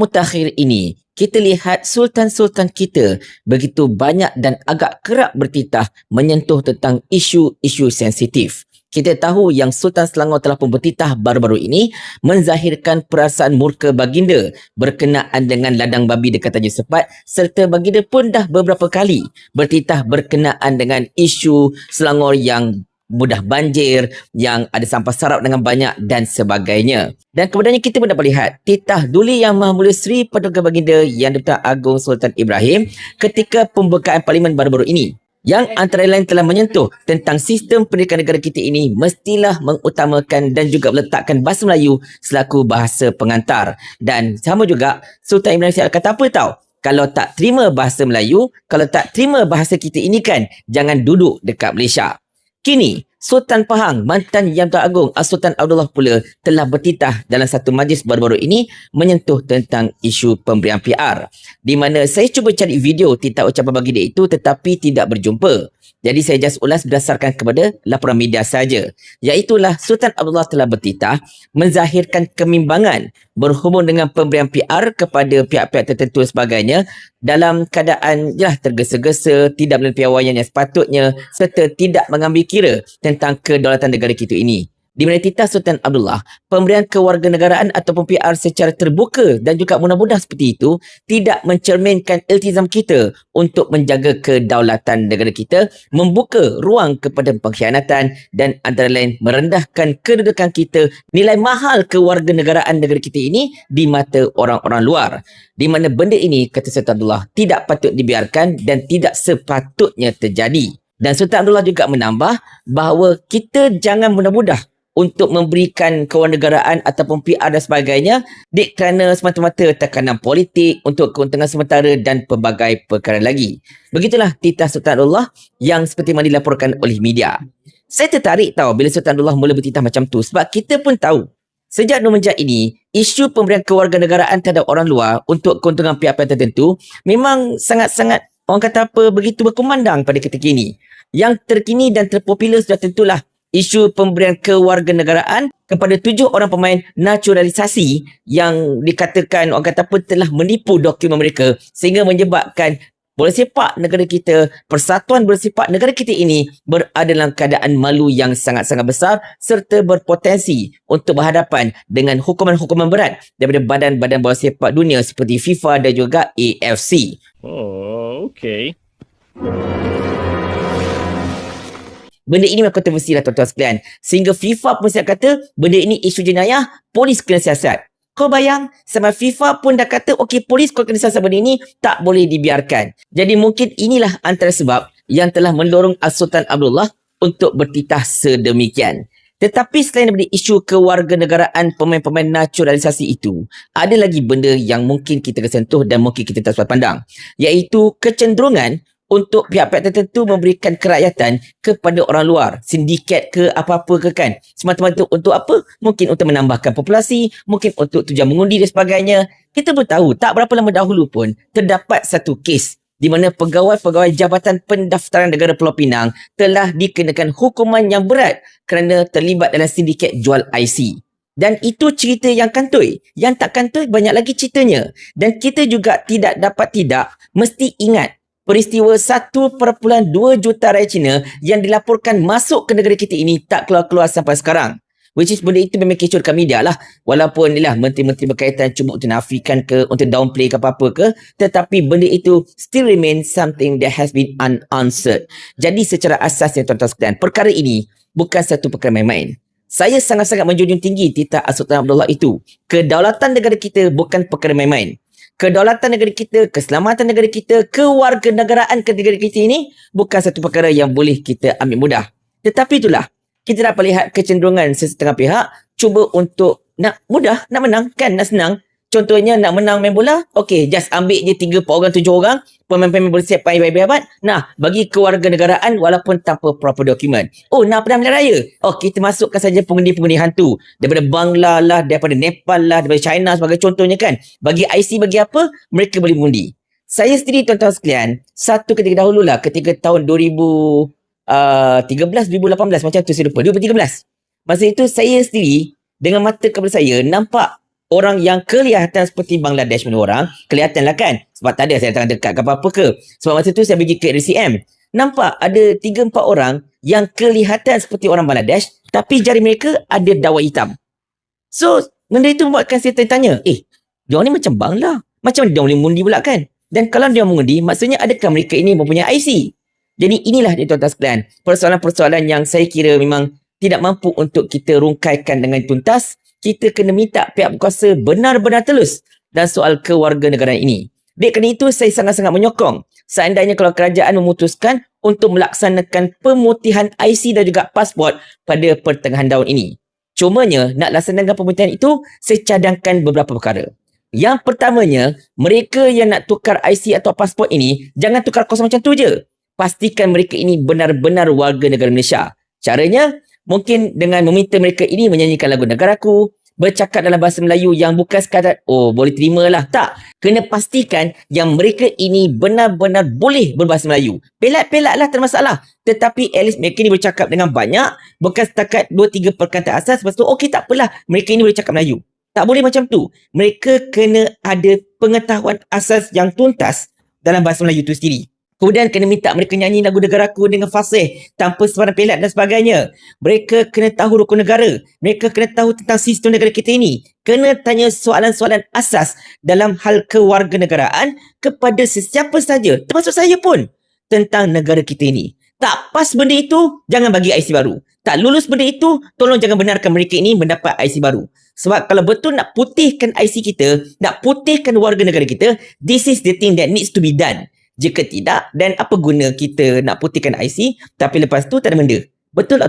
mutakhir ini, kita lihat sultan-sultan kita begitu banyak dan agak kerap bertitah menyentuh tentang isu-isu sensitif. Kita tahu yang Sultan Selangor telah pun bertitah baru-baru ini menzahirkan perasaan murka baginda berkenaan dengan ladang babi dekat Tanjung Sepat serta baginda pun dah beberapa kali bertitah berkenaan dengan isu Selangor yang mudah banjir, yang ada sampah sarap dengan banyak dan sebagainya. Dan kemudiannya kita pun dapat lihat titah Duli Yang Maha Mulia Sri Paduka Baginda Yang Dipertuan Agong Sultan Ibrahim ketika pembukaan parlimen baru-baru ini yang antara lain telah menyentuh tentang sistem pendidikan negara kita ini mestilah mengutamakan dan juga meletakkan bahasa Melayu selaku bahasa pengantar. Dan sama juga Sultan Ibrahim Siap kata apa tahu? Kalau tak terima bahasa Melayu, kalau tak terima bahasa kita ini kan, jangan duduk dekat Malaysia. Kini, Sultan Pahang, mantan Yang Tuan Agong Sultan Abdullah pula telah bertitah dalam satu majlis baru-baru ini menyentuh tentang isu pemberian PR. Di mana saya cuba cari video titah ucapan baginda itu tetapi tidak berjumpa. Jadi saya just ulas berdasarkan kepada laporan media saja. Iaitulah Sultan Abdullah telah bertitah menzahirkan kemimbangan berhubung dengan pemberian PR kepada pihak-pihak tertentu sebagainya dalam keadaan jelah tergesa-gesa, tidak melalui piawaian yang sepatutnya serta tidak mengambil kira tentang kedaulatan negara kita ini di mana titah Sultan Abdullah, pemberian kewarganegaraan ataupun PR secara terbuka dan juga mudah-mudah seperti itu tidak mencerminkan iltizam kita untuk menjaga kedaulatan negara kita, membuka ruang kepada pengkhianatan dan antara lain merendahkan kedudukan kita, nilai mahal kewarganegaraan negara kita ini di mata orang-orang luar. Di mana benda ini, kata Sultan Abdullah, tidak patut dibiarkan dan tidak sepatutnya terjadi. Dan Sultan Abdullah juga menambah bahawa kita jangan mudah-mudah untuk memberikan kewarganegaraan ataupun PR dan sebagainya dik kerana semata-mata tekanan politik untuk keuntungan sementara dan pelbagai perkara lagi. Begitulah titah Sultan Abdullah yang seperti mana dilaporkan oleh media. Saya tertarik tahu bila Sultan Abdullah mula bertitah macam tu sebab kita pun tahu sejak Numenjak ini isu pemberian kewarganegaraan terhadap orang luar untuk keuntungan pihak-pihak tertentu memang sangat-sangat orang kata apa begitu berkumandang pada ketika ini. Yang terkini dan terpopular sudah tentulah isu pemberian kewarganegaraan kepada tujuh orang pemain naturalisasi yang dikatakan orang kata pun telah menipu dokumen mereka sehingga menyebabkan bola sepak negara kita, persatuan bola sepak negara kita ini berada dalam keadaan malu yang sangat-sangat besar serta berpotensi untuk berhadapan dengan hukuman-hukuman berat daripada badan-badan bola sepak dunia seperti FIFA dan juga AFC. Oh, okay. Benda ini memang kontroversi lah tuan-tuan sekalian. Sehingga FIFA pun siap kata, benda ini isu jenayah, polis kena siasat. Kau bayang, sama FIFA pun dah kata, okey polis kau kena siasat benda ini, tak boleh dibiarkan. Jadi mungkin inilah antara sebab yang telah mendorong As-Sultan Abdullah untuk bertitah sedemikian. Tetapi selain daripada isu kewarganegaraan pemain-pemain naturalisasi itu, ada lagi benda yang mungkin kita kesentuh dan mungkin kita tak sempat pandang. Iaitu kecenderungan untuk pihak-pihak tertentu memberikan kerakyatan kepada orang luar, sindiket ke apa-apa ke kan. Semata-mata untuk apa? Mungkin untuk menambahkan populasi, mungkin untuk tujuan mengundi dan sebagainya. Kita pun tahu, tak berapa lama dahulu pun terdapat satu kes di mana pegawai-pegawai Jabatan Pendaftaran Negara Pulau Pinang telah dikenakan hukuman yang berat kerana terlibat dalam sindiket jual IC. Dan itu cerita yang kantoi. Yang tak kantoi banyak lagi ceritanya. Dan kita juga tidak dapat tidak mesti ingat peristiwa 1.2 juta rakyat Cina yang dilaporkan masuk ke negara kita ini tak keluar-keluar sampai sekarang. Which is benda itu memang kecoh dekat media lah. Walaupun lah menteri-menteri berkaitan cuba untuk nafikan ke, untuk downplay ke apa-apa ke. Tetapi benda itu still remain something that has been unanswered. Jadi secara asasnya tuan-tuan sekalian, perkara ini bukan satu perkara main-main. Saya sangat-sangat menjunjung tinggi titah Sultan Abdullah itu. Kedaulatan negara kita bukan perkara main-main kedaulatan negara kita, keselamatan negara kita, kewarganegaraan ke negara kita ini bukan satu perkara yang boleh kita ambil mudah. Tetapi itulah, kita dapat lihat kecenderungan sesetengah pihak cuba untuk nak mudah, nak menang, kan, nak senang. Contohnya nak menang main bola, okey, just ambil je tiga orang, tujuh orang, pemain-pemain boleh siap payah baik-baik Nah, bagi kewarganegaraan walaupun tanpa proper dokumen. Oh, nak pernah pilihan raya? Oh, kita masukkan saja pengundi-pengundi hantu. Daripada Bangla lah, daripada Nepal lah, daripada China sebagai contohnya kan. Bagi IC, bagi apa, mereka boleh mengundi. Saya sendiri tuan-tuan sekalian, satu ketika dahulu lah, ketika tahun 2013, 2018 macam tu saya lupa, 2013. Masa itu saya sendiri, dengan mata kepada saya, nampak orang yang kelihatan seperti Bangladesh punya orang, kelihatan lah kan? Sebab tak ada saya tangan dekat ke apa-apa ke. Sebab masa tu saya pergi ke RCM. Nampak ada 3-4 orang yang kelihatan seperti orang Bangladesh, tapi jari mereka ada dawai hitam. So, benda itu membuatkan saya tanya, eh, dia ni macam Bangla. Macam dia boleh mengundi pula kan? Dan kalau dia mengundi, maksudnya adakah mereka ini mempunyai IC? Jadi inilah dia tuan-tuan sekalian, persoalan-persoalan yang saya kira memang tidak mampu untuk kita rungkaikan dengan tuntas, kita kena minta pihak berkuasa benar-benar telus dan soal kewarganegaraan ini. Dek kerana itu saya sangat-sangat menyokong seandainya kalau kerajaan memutuskan untuk melaksanakan pemutihan IC dan juga pasport pada pertengahan tahun ini. Cumanya nak laksanakan pemutihan itu saya cadangkan beberapa perkara. Yang pertamanya, mereka yang nak tukar IC atau pasport ini jangan tukar kosong macam tu je. Pastikan mereka ini benar-benar warga negara Malaysia. Caranya, mungkin dengan meminta mereka ini menyanyikan lagu negaraku, bercakap dalam bahasa Melayu yang bukan sekadar, oh boleh terima lah. Tak. Kena pastikan yang mereka ini benar-benar boleh berbahasa Melayu. Pelat-pelat lah tak ada masalah. Tetapi at least mereka ini bercakap dengan banyak, bukan setakat 2-3 perkataan asas, lepas tu okey tak apalah, mereka ini boleh cakap Melayu. Tak boleh macam tu. Mereka kena ada pengetahuan asas yang tuntas dalam bahasa Melayu itu sendiri. Kemudian kena minta mereka nyanyi lagu negaraku dengan fasih tanpa sebarang pelat dan sebagainya. Mereka kena tahu rukun negara. Mereka kena tahu tentang sistem negara kita ini. Kena tanya soalan-soalan asas dalam hal kewarganegaraan kepada sesiapa saja, termasuk saya pun, tentang negara kita ini. Tak pas benda itu, jangan bagi IC baru. Tak lulus benda itu, tolong jangan benarkan mereka ini mendapat IC baru. Sebab kalau betul nak putihkan IC kita, nak putihkan warga negara kita, this is the thing that needs to be done. Jika tidak, dan apa guna kita nak putihkan IC, tapi lepas tu tak ada benda. Betul atau